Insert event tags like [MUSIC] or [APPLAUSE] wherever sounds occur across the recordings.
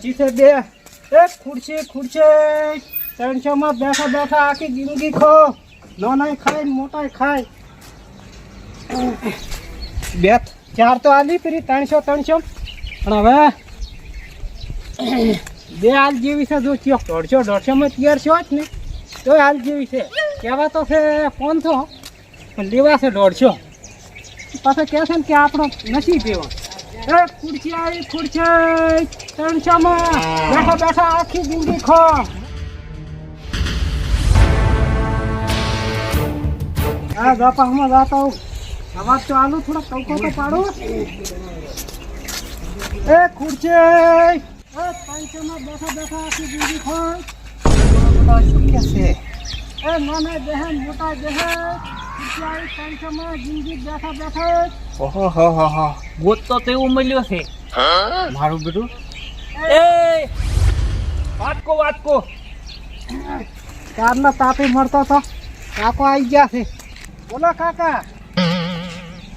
હજી છે બે. એ ખુરશી ખુરશી. માં બેઠા બેઠા આખી જિંદગી ખો. નાના ખાય મોટાય મોટા ખાય. બે, ચાર તો આલી પેલી ત્રણસો ત્રણસો. પણ હવે બે હાલ જેવી છે જો ચિયો દોઢસો દોઢસો માં તૈયાર છો જ ને? તો હાલ જેવી છે. કહેવા તો છે પાંચસો પણ લેવા છે દોઢસો. પાછા કહે છે ને કે આપણો નથી એવો એ ખુરશી આવી ખુરશી ત્રણસો માં બેઠા બેઠા આખી જિંદગી ખો હા બાપા હમણાં જાતા હું અવાજ તો આલુ થોડો ટવકો તો પાડો. એ ખુરશી. એ ત્રણસો માં બેઠા બેઠા આખી જિંદગી ખો શું કે છે? એ નાના બહેન મોટા બહેન. ગોત તો તેવું મળ્યો છે. મારું બેટું. એ! વાટકો વાટકો કારનો તાપી મળતો તો કાકો આવી ગયા છે. બોલો કાકા.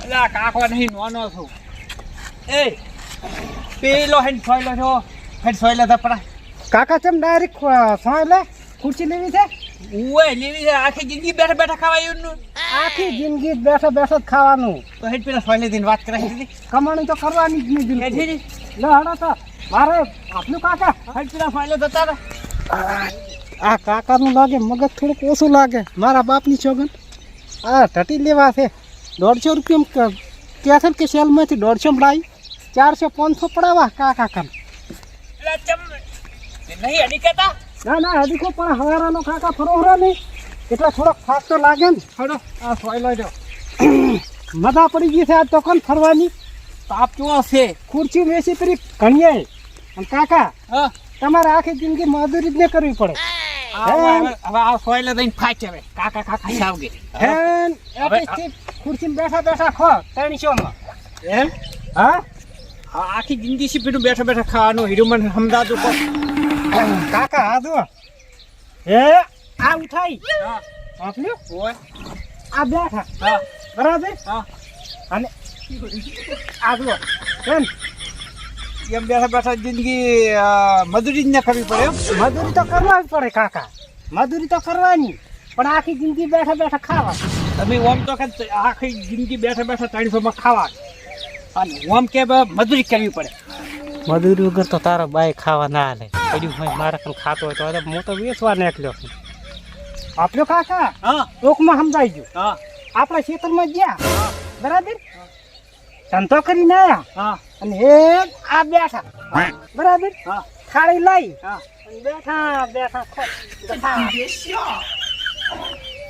અલા કાકો નહીં નોનો છું. એ! પેલો હેન સોયલો છો હેન સોયલો તો પડા. કાકા ચમ ડાયરેક્ટ સોય લે ખુરશી લેવી છે? ઉવે લેવી આખી જિંદગી બેઠા બેઠા ખાવાયું આખી જિંદગી બેઠો બેઠો જ ખાવાનું. તો હેડ પેલા સોયલે દિન વાત કરાવી દીધી. કમાણી તો કરવાની જ નહીં બિલકુલ. લે હડો તો. મારે આપનું કાકા. હેડ પેલા સોયલો જતા આ કાકાનું લાગે મગજ થોડુંક ઓછું લાગે. મારા બાપની છોગન. આ ટટી લેવા છે. દોઢસો રૂપિયા કહે છે કે સેલમાંથી દોઢસો લાવી ચારસો પાંચસો પડાવા કાકા કામ નહીં અડી કેતા ના ના હજી કોઈ પણ હવારાનો કાકા ફરોહરો નહીં. એટલે થોડોક ફાક તો લાગે ને. હડો આ સોયલો જો [COUGHS] મજા પડી ગઈ છે આજ તો કોણ ફરવાની તાપ ચુઓ છે. ખુરશી બેસી પેલી ઘણીએ અને કાકા હા? તમારે આખી જિંદગી મજૂરી જ ને કરવી પડે. આ હવે આ સોયલો જઈને ફાચ હવે. કાકા કાકા હેન હવે ખુરશી બેઠા બેઠા ખો. ત્રણસો માં. એમ હા? આખી જિંદગી છે પેલું બેઠા બેઠા ખાવાનું હીરો મને સમજાતું પણ. કાકા આ જો એ આ ઉઠાઈ. હા આપ્યું ઓય આ બેઠા. હા. બરાબર? હા. અને આ જો કેમ? એમ બેઠા બેઠા જિંદગી મજૂરી જ ન કરવી પડે મજૂરી તો કરવા જ પડે કાકા. મજૂરી તો કરવાની. પણ આખી જિંદગી બેઠા બેઠા ખાવા. તમે ઓમ તો કે આખી જિંદગી બેઠા બેઠા ત્રણસો માં ખાવા. અને ઓમ કે મજૂરી કરવી પડે. મજૂરી વગર તો તારો બાય ખાવા ના હાલે પડ્યું હોય મારે પણ ખાતો હોય તો. અરે હું તો વેચવા નીકળ્યો છું. આપ્યો કાકા હા. ટૂંકમાં સમજાઈ ગયું હા. આપણા ખેતરમાં ગયા. બરાબર? ધંધો કરીને આવ્યા હા. અને એ આ બેઠા. બરાબર? હા. થાળી લઈ. હા. બેઠા બેઠા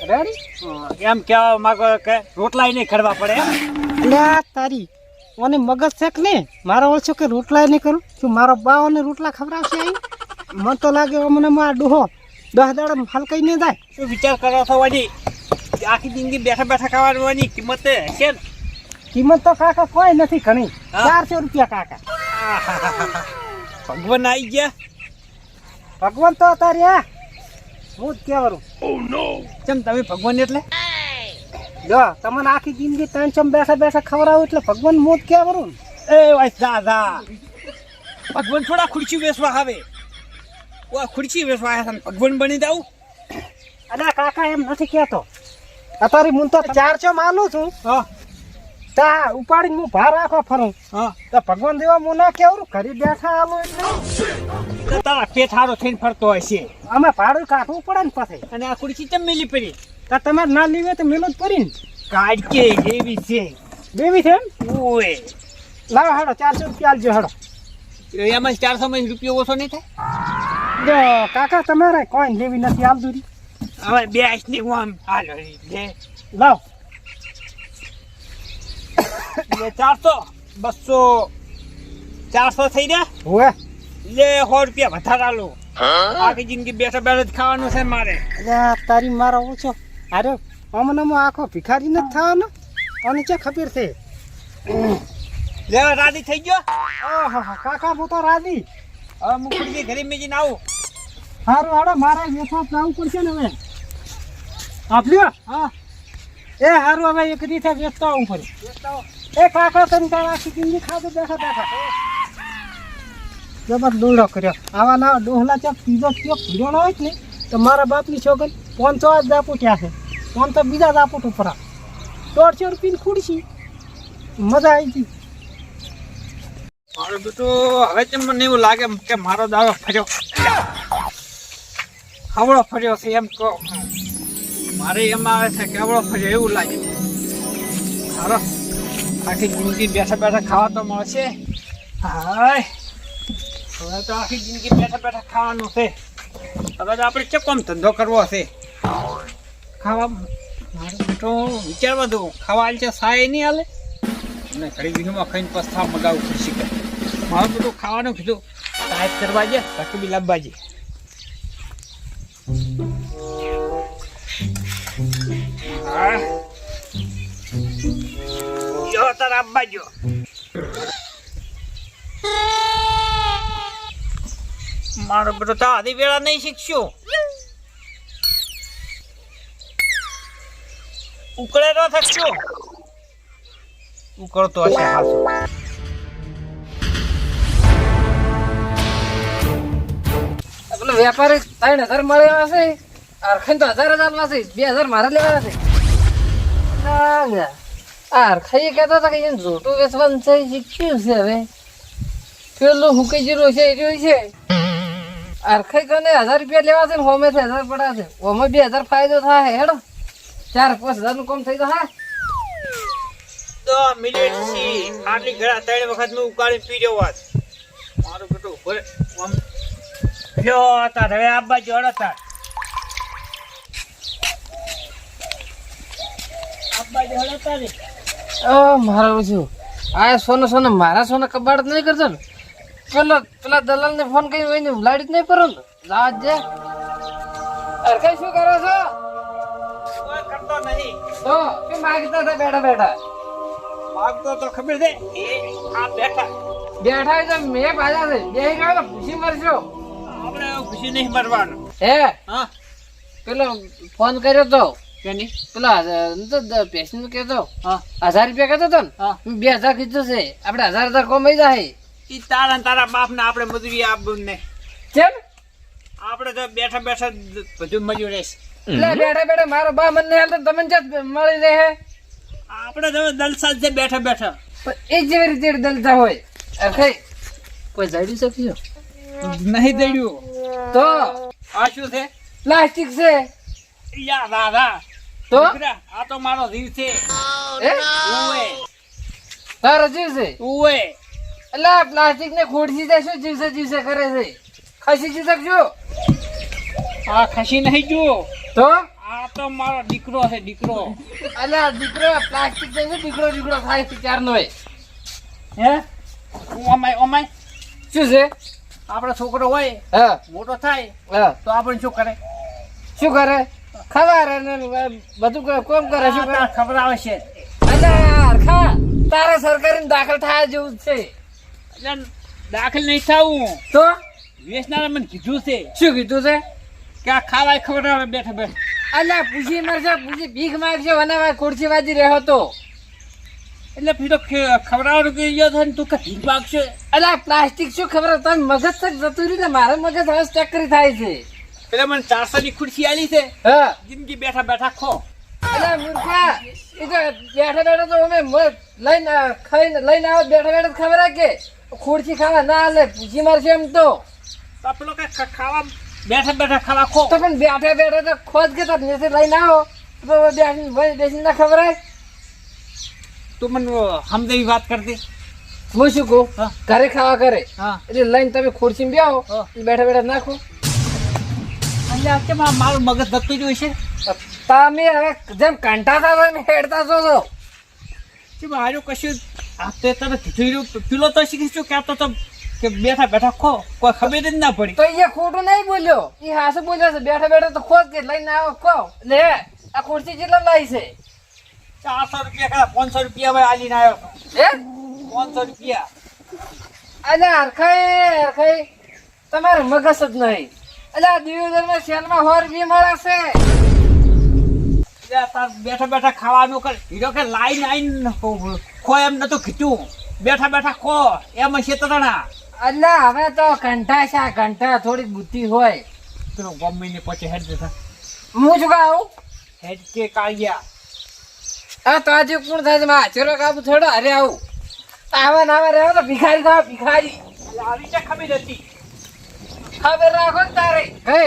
રેડી એમ કેવા માંગો કે રોટલા નહીં કરવા પડે. એમ એટલે તારી મને મગજ છે કે નહીં? મારો ઓછો કે રોટલા નહીં કરું? શું મારો બાઓને રોટલા ખવડાવશે અહીં? મને તો લાગે મને માર ડોહો. દસ દાડા હલકાઈ નહીં જાય. શું વિચાર કરો છો વળી કે આખી જિંદગી બેઠા બેઠા ખાવાની કિંમત છે કિંમત તો કાકા કોઈ નથી ઘણી. હા. ચારસો રૂપિયા કાકા. ભગવાન આવી ગયા? ભગવાન તો તારે આ હું જ કહેવાનું કેમ તમે ભગવાન એટલે? જો તમને આખી જિંદગી ત્રણસો બેઠા બેઠા ખવડાવું એટલે ભગવાન હું જ કહેવાનું એ વાય દાદા ભગવાન થોડા ખુરશી બેસવા આવે. ઓ ખુરશી આવ્યા છે ભગવાન બની જાવ અને કાકા એમ નથી કહેતો. અત્યારે હું તો ચારસો માનું છું. હા. તા ઉપાડીને હું ભાર રાખવા ફરું. હા. તો ભગવાન દેવા હું ના કેવું ઘરે બેઠા આલો એટલે તો તારા પેટ હારો થઈને ફરતો હોય છે. અમે ભાડું કાઢવું પડે ને પછી. અને આ ખુરશી કેમ મેલી પડી? તા તમારે ના લીવે તો મેલો જ પડી ને. કાઢ કે એવી છે. દેવી છે ઓય. લાવો હાડો ચારસો રૂપિયા આલજો હાડો. એમાં ચારસો માં રૂપિયો ઓછો નહીં થાય? કાકા તમારે કોઈ લેવી નથી આલદુરી હવે બે આઈસ હું આમ હાલો લે. લાવ. લે ચારસો બસો ચારસો થઈ ગયા હોવે. લે સો રૂપિયા વધારે આલો. આખી જિંદગી બેઠા બેઠા જ ખાવાનું છે મારે. અલ્યા તારી મારો ઓછો અરે અમને આખો ભિખારી નથી થવાનો? અને ચે ખબર છે? લે રાજી થઈ ગયો? કાકા હું તો રાજી. હવે હું ગરીબ ઘરે મેજીને આવું. સારું હાડો મારે વેચવા જવું પડશે ને હવે. આપ્યો હા. એ સારું હવે એક રીતે વેચતા આવું પડે. એ કાકા તને તારા આખી જિંદગી ખાધું દેખા દેખા જબર દોડો કર્યો. આવા ના ડોહલા ચોક પીધો ચોક પીધો હોય ને તો મારા બાપની છોકરી પાંચસો જ દાપુ ત્યાં છે. પાંચ તો બીજા દાપુટ ઉપરા. દોઢસો રૂપિયાની ખૂડશી મજા આવી ગઈ. મારું બેટું, હવે મને એવું લાગે કે મારો દાડો ફર્યો? હવળો ફર્યો છે એમ કહો. મારે એમ આવે છે કે હવળો ફર્યો એવું લાગે સારો આખી જિંદગી બેઠા બેઠા ખાવા તો મળશે. હાય. હવે તો આખી જિંદગી બેઠા બેઠા ખાવાનું છે. હવે તો આપણે ચકોમ ધંધો કરવો છે? ખાવા મારે બેટું વિચારવા દઉં, ખાવા હાલ છે, સાય નહીં હાલે અને ઘડી દીધું ખાઈને પસ્તાવ મગાવું ખુશી કરે મારું બધું ખાવાનું કીધું. ટાઈપ કરવા જાય બાકી બી લાવવા હા. જો તારા આબા જો મારો બધો તો આધી વેળા નહીં શીખશો ઉકળે ન થશો ઉકળતો હશે વેપારી ત્રણ હજાર મળે છે અરખાઈ તો હજાર હજાર છે, બે હજાર મારે લેવાના છે. ના અરખાઈ કહેતા હતા કે એને જોટું વેચવાનું છે, એ કયું છે હવે. પેલું હુકાઈ જેલું છે, એ રહ્યું છે. અરખાઈ કોને હજાર રૂપિયા લેવા છે ને હોમે થી હજાર પડ્યા છે. હોમે બે હજાર ફાયદો થાય, હેડો. ચાર પાંચ હજારનું કામ થઈ તો હા તો મિનિટથી આટલી ઘડા ત્રણ વખતનું ઉકાળી પી રહ્યો મારું બેટું આમ લ્યો તાર હવે આબા જોડો તાર. આબા જોડો તારે. ઓ મારું શું આ સોનો સોનો મારા સોના કબાડ નહીં કરતો ને. પેલો પેલા દલાલ ને ફોન કરી હોય લાડી જ નહીં કરો ને. જા જે અરખાઈ શું કરો છો? કરતો નહીં. તો શું માગતા હતા બેઠા બેઠા? માગતો તો ખબર છે. એ આ બેઠા. મેં પાછા છે. બે ગયો પૂછી મરશો આપણે ખુશી નહીં મરવાનો. હે? હા. પેલો ફોન કર્યો તો? કેની? પેલા પેશન્ટ કહેતો. હા. હજાર રૂપિયા કહેતો હતો ને? હા. બે હજાર કીધું છે. આપણે હજાર હજાર કમાઈ જાય. એ તારા તારા બાપ ને આપણે મજૂરી આપવું ને. કેમ? આપણે તો બેઠા બેઠા બધું મજૂર રહેશે. એટલે બેઠા બેઠા મારો બા મને હાલ તમે તમને ક્યાં મળી રહે? આપણે તો દલસાલ છે બેઠા બેઠા. પણ એ જેવી રીતે દલતા હોય. અરખાઈ કોઈ? જાડી શકશો નહીં દડ્યું તો આ શું છે? પ્લાસ્ટિક છે. યા દાદા તો? આ તો મારો જીવ છે. તારો જીવ છે? ઉવે. એટલે પ્લાસ્ટિક ને ખોડસી જાય શું? જીવસે જીવસે કરે છે. ખસી જી શકજો. આ ખસી નહીં જુઓ. તો? આ તો મારો દીકરો છે દીકરો. એટલે દીકરો પ્લાસ્ટિક ને દીકરો દીકરો થાય છે ચાર નો હે? ઓમાય અમાય શું છે? આપણો છોકરો હોય હા. મોટો થાય તો આપણે શું કરે? શું કરે? ખબર બધું કોમ કરે શું કરે? ખબર આવે છે. હરખા તારે સરકારી દાખલ થયા જેવું છે. દાખલ નહીં થવું તો? વેચનારા મને કીધું છે. શું કીધું છે? કે આ ખાવાય ખબર આવે બેઠા બેઠા. અલ્યા પૂછી મરશે પૂછી ભીખ માગશે અને ખુરશી વાજી રહ્યો તો. એટલે પીડો ખવડાવવાનું કે યો થાય ને તું કે ભીખ માગશે? આ પ્લાસ્ટિક શું ખબર તને મગજ તક જતું રહ્યું ને? મારે મગજ હવે ચક્કરી થાય છે. એટલે મને ચારસો ની ખુરશી આલી છે. હા. જિંદગી બેઠા બેઠા ખો. એટલે મૂર્ખા એ તો બેઠા બેઠા તો અમે લઈને ખાઈને લઈને આવો બેઠા બેઠા ખબર કે? ખુરશી ખાવા ના હાલે પૂછી મારશે એમ તો. પેલો કે ખાવા બેઠા બેઠા ખાવા ખો. તો પણ બેઠા બેઠા તો ખોજ કે તો લઈને આવો. તો બેસીને ના ખબર તું મને સમજાવી વાત કરતી? હું શું કહું. ઘરે ખાવા કરે. એટલે લઈને તમે ખુરશી બેહો. આવો બેઠા બેઠા નાખો. એટલે મારું મગજ ધકતું જોઈ છે? તમે હવે જેમ કંટાતા હોય ને હેડતા છો તો કે મારું કશું? આપતે તમે કીધું પેલો તો શીખીશું કહેતો તો કે બેઠા બેઠા ખો. કોઈ ખબર જ ના પડી. તો એ ખોટું નહીં બોલ્યો. એ હાસે બોલ્યો છે. બેઠા બેઠા તો ખોજ કે. લઈને આવો કહો લે આ ખુરશી જેટલા લાવી છે. ચારસો રૂપિયા કરા પાંચસો રૂપિયા ભાઈ આલીને આવ્યો હે? પાંચસો રૂપિયા. અલે હરખાઈ હરખાઈ. તમારે મગજ જ નહીં. અલે આ દિયોદરમાં બી મળે છે. તાર બેઠા બેઠા ખાવાનું કર. હીરો કે લાઈન આઈન ખો એમ નતું ખીચું બેઠા બેઠા ખો. એમ શેતરણા અલ્લા હવે તો ઘંટા છે ઘંટા થોડી બુદ્ધિ હોય. પેલો ગમે ને પછી હેડ દેતા હું શું કહું હેડ કે કાળિયા. આ તો કોણ થાય છે? માં હાચરો કાબુ થોડો અરે આવું. આવા ના આવા રહેવા તો ભિખારી થાવ ભિખારી. આવી છે ખબર હતી ખબર રાખો તારે. હે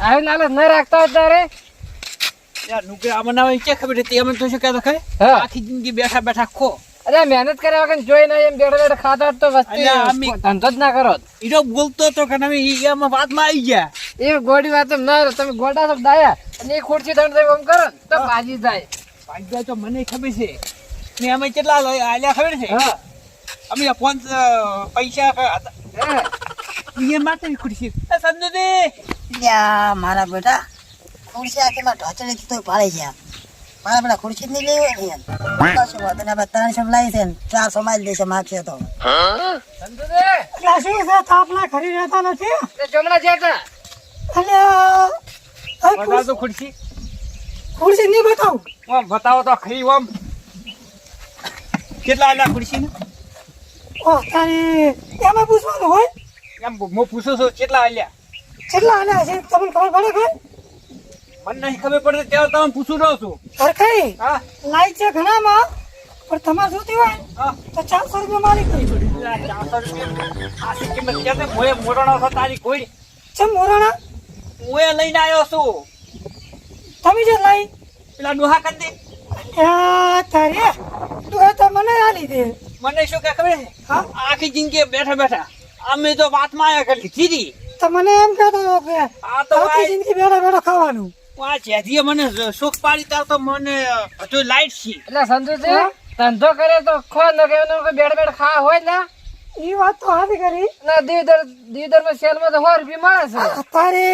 આવી નાલે ન રાખતા હોય તારે. યાર નુકે આ બનાવે કે ખબર હતી? અમે તો શું કહેતો ખરે હા. આખી જિંદગી બેઠા બેઠા ખો. અરે મહેનત કર્યા વગર જોઈ ના એમ બેઠા બેઠા ખાતા તો વસ્તી ધંધો જ ના કરો. ઈરો બોલતો તો કે અમે ઈ એમાં વાતમાં આવી ગયા. એ ગોડી વાત ના તમે ગોડા સબ દાયા. અને એ ખુરશી તમે એમ કરો તો બાજી થાય ભાગ્યા તો મને ખબર છે. ને અમે કેટલા આલ્યા ખબર છે? હા. અમે ફોન પૈસા એ માટે ખુરશી. સમજો યા મારા બેટા ખુરશી આખીમાં ઢોચડી તો પાડે છે મારા બેટા ખુરશી નહીં લેવી હોય ને ત્રણસો લાવી છે ને ચારસો માં દેશે માગશે તો. શું છે તાપના ખરી રહેતા નથી? તે જમણા જેટા તો ખુરશી. ખુરશી નહીં બતાવું. ઓમ બતાવો તો ખરી ઓમ. કેટલા આલા ખુરશી ને? ઓ તારે એમાં પૂછવાનું હોય? એમ હું પૂછું છું કેટલા આલ્યા? કેટલા આના છે? તમને ખબર પડે કે? મને નહીં ખબર પડે ત્યારે તમે પૂછું રહ્યો છું. પર કઈ? હા. લાઈ છે ઘણામાં પણ તમારે જોતી હોય હા. તો ચારસો રૂપિયા મારી કરી પડે ચારસો રૂપિયા આશી કિંમત ક્યાં છે મોએ મોરણો છો તારી કોઈ. છે મોરાણા? મોએ લઈને આવ્યો છું. તમે જે લાઈ પેલા ડોહા કરી દે. તારે? તું તો મને આલી દે મને શું કે ખબર? છે હા? આખી જિંદગી બેઠા બેઠા. અમે તો વાત માયા કરી કીધી. તો મને એમ કહેતો હતો કે આ તો આખી જિંદગી બેઠા બેઠા ખાવાનું. આ જેધીએ મને સુખ પાડી તાર તો મને હજુ લાઈટ છે. એટલે સંજુજી ધંધો કરે તો ખો ન કે બેઠ બેઠ ખા હોય ને? એ વાત તો હાથી કરી. ના દીવદર દીવદરમાં સેલમાં તો સો રૂપિયા મળે છે. તારે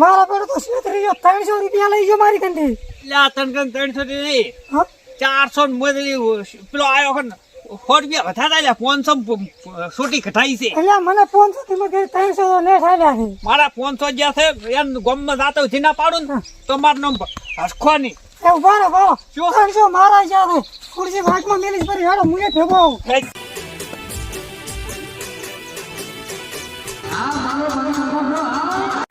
મારા પર તો ગયો ત્રણસો રૂપિયા લઈ ગયો મારી કંડી એટલે આ ત્રણ ત્રણ ત્રણસો થી નહીં. ચારસો ને બદલી પેલો આવ્યો ખરો ને સો રૂપિયા વધારે આલ્યા પાંચસો છોટી ઘટાઈ છે. એટલે મને પાંચસો થી મને ત્રણસો નેટ આલ્યા છે. મારા પાંચસો જ્યાં છે એમ ગમમાં જાતો થી ના પાડું ને તો મારું નામ હસખો નહીં. ઊભા રહો શું? ત્રણસો મારા જ્યાં છે. ખુરશી ભાગમાં મેલીશ ફરી હેડો હું એ ભેગો આવું. આ મારો